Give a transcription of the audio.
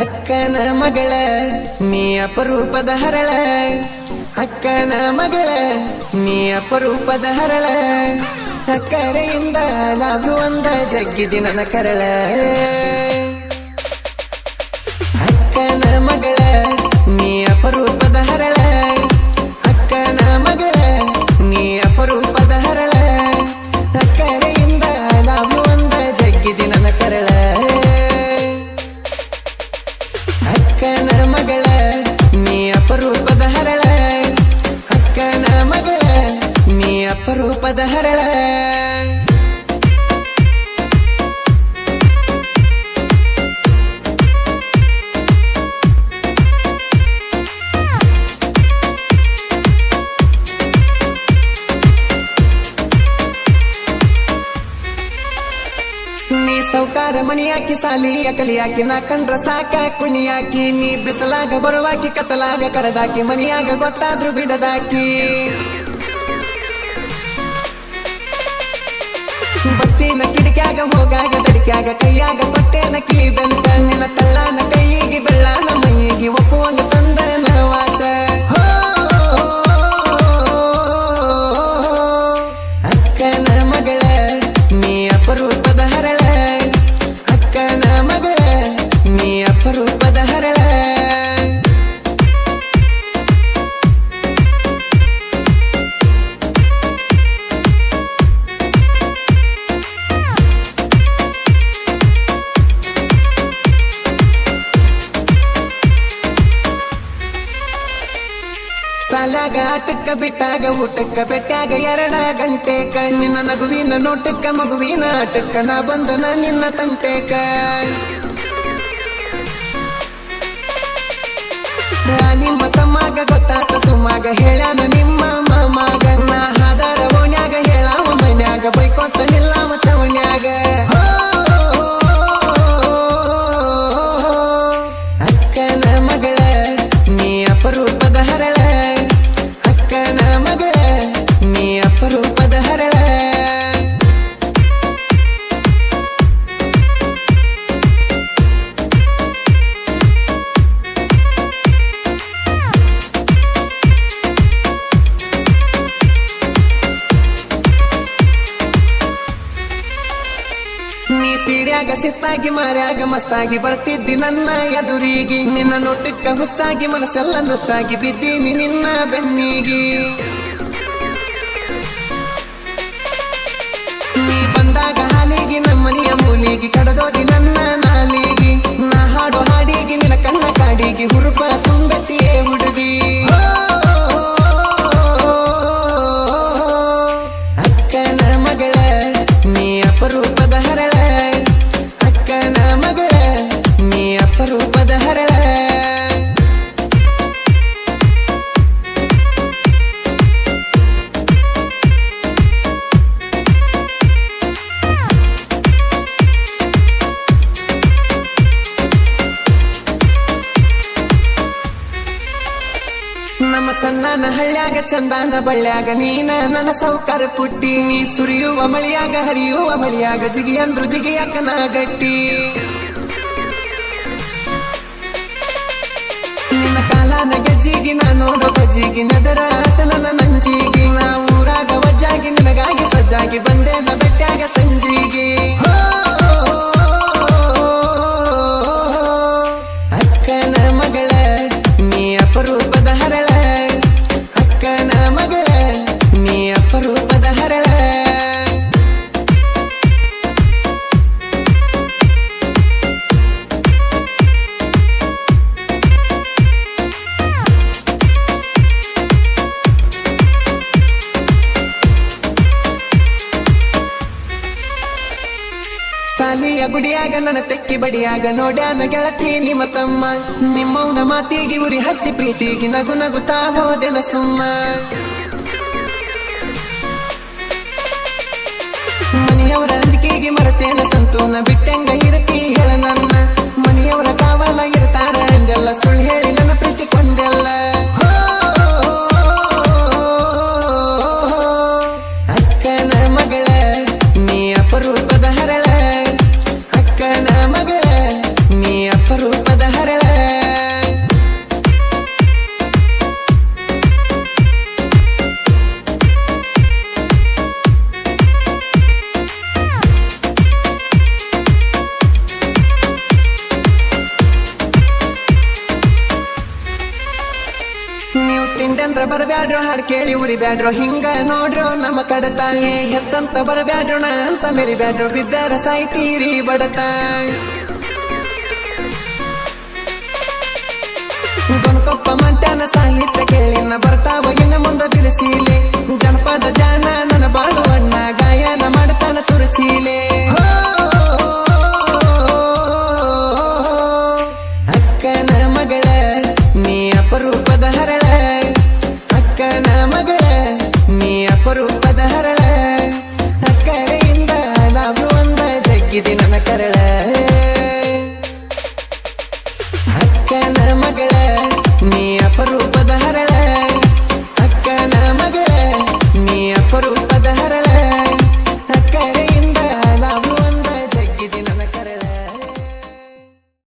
ಅಕ್ಕನ ಮಗಳ ನೀ ಅಪರೂಪದ ಹರಳ. ಅಕ್ಕನ ಮಗಳ ನೀ ಅಪರೂಪದ ಹರಳ. ಅಕ್ಕರೆಯಿಂದ ಲಾಗುವಂದ ಜಗ್ಗಿದಿ ನನ್ನ ಕರಳ. ಅಕ್ಕನ ಮಗಳ ನೀ ಅಪರೂಪದ ಹರಳ. ಅಪರೂಪದ ಹರಳ. ನೀ ಸೌಕಾರ ಮಣಿಯಾಕಿ, ಸಾಲಿ ಅಕಲಿಯಾಕಿ ನಾ ಕಂಡ್ರ ಸಾಕ ಕುಣಿಯಾಕಿ ನೀ ಬಿಸಲಾಗ ಬರುವಾಕಿ, ಕತ್ತಲಾಗ ಕರೆದಾಕಿ ಮನಿಯಾಗ ಗೊತ್ತಾದ್ರು ಬಿಡದಾಕಿ. ಬಸ್ಸಿನ ಕಿಡಿಕ್ಯಾಗ ಹೋಗಾಗ ದಡಿಕ್ಯಾಗ ಕೈಯಾಗ ಕೊಟ್ಟೇನ ಕಿಲಿ ಬೆಂಚ ನಿನ್ನ ತಳ್ಳಾನ ಕೈಯಿಗೆ ಬೆಳ್ಳಾನ ಮೈಯಿಗೆ ಒಪ್ಪುವಂಗ ಸಾಲಾಗ ಆಟಕ್ಕ ಬಿಟ್ಟಾಗ ಊಟಕ್ಕ ಬೆಟ್ಟಾಗ ಎರಡ ಗಂಟೆ ನಿನ್ನ ನಗುವಿನ ನೋಟಕ್ಕ, ಮಗುವಿನ ಆಟಕ್ಕ ನಾ ಬಂದನ ನಿನ್ನ ತಂಟೆಕ. ನಿಮ್ಮ ತಮ್ಮಾಗ ಗೊತ್ತಾತ ಸುಮಾಗ ಹೇಳ್ಯಾನ ನಿಮ್ಮ ಮಾಮಾಗ. ನಾ ಮಾರಾಗ ಮಾರ್ಯಾಗ ಮಸ್ತಾಗಿ ಬರ್ತಿದ್ದಿ ನನ್ನ ಎದುರಿಗೆ. ನಿನ್ನ ನೋಟಕ್ಕ ಹುಚ್ಚಾಗಿ ಮನಸ್ಸೆಲ್ಲ ನುಚ್ಚಾಗಿ ಬಿದ್ದೀನಿ ನಿನ್ನ ಬೆನ್ನಿಗೆ. ನೀ ಬಂದಾಗ ಹಾಲಿಗೆ ನಮ್ಮನೆಯ ಮೂಲಿಗೆ, ಕಡದೋದಿ ನನ್ನ ನಾಲಿಗೆ. ನಾ ಹಾಡು ಹಾಡಿಗೆ, ನಿನ್ನ ಕಣ್ಣ ಕಾಡಿಗೆ ಹುರುಪ ಸಣ್ಣನ ಹಳ್ಳ್ಯಾಗ, ಚಂದಾನ ಬಳ್ಳ್ಯಾಗ, ನೀನ ನನ್ನ ಸೌಕರ್ ಪುಟ್ಟಿ. ನೀ ಸುರಿಯುವ ಮಳಿಯಾಗ, ಹರಿಯುವ ಮಳಿಯಾಗ, ಜಿಗಿ ಅಂದ್ರು ಜಿಗಿಯಾಕನ ಗಟ್ಟಿ. ನಿನ್ನ ಕಾಲಾನ ಗಜ್ಜಿಗಿ, ನಾ ನೋಡೋ ಗಜ್ಜಿಗಿ, ನದರ ನನ್ನ ನಂಜಿಗಿ. ನಾ ಊರಾಗ ವಜ್ಜಾಗಿ, ನಿನಗಾಗಿ ಸಜ್ಜಾಗಿ ಬಂದೆ ಬೆಟ್ಟಾಗ ಸಂಜಿಗಿ. ಸಾಲಿಯ ಗುಡಿಯಾಗ ನನ್ನ ತೆಕ್ಕಿ ಬಡಿಯಾಗ ನೋಡ್ಯಾನ ಗೆಳತಿ ನಿಮ್ಮ ತಮ್ಮ. ನಿಮ್ಮವನ ಮಾತಿಗೆ ಉರಿ ಹಚ್ಚಿ ಪ್ರೀತಿಗೆ ನಗು ನಗುತ್ತಾ ಹೋದೆನ ಸುಮ್ಮ ಮನೆಯವರ ಅಂಜಿಕೆಗೆ ಮರತೇನ ಸಂತೋನ ಬಿಟ್ಟಂಗ ಇರತಿ ಹತ್ರ ಬರಬ್ಯಾಡ್ರೋ, ಹಾಡ್ ಕೇಳಿ ಉರಿ ಬ್ಯಾಡ್ರೋ ಹಿಂಗ ನೋಡ್ರೋ ನಮ್ಮ ಕಡತಾಯಿ. ಹೆಚ್ಚಂತ ಬರಬ್ಯಾಡ್ರೋಣ ಅಂತ ಮೇರಿ ಬ್ಯಾಡ್ರೋ ಬಿದ್ದರ ಸಾಯ್ತೀರಿ ಬಡತಾಯಿ.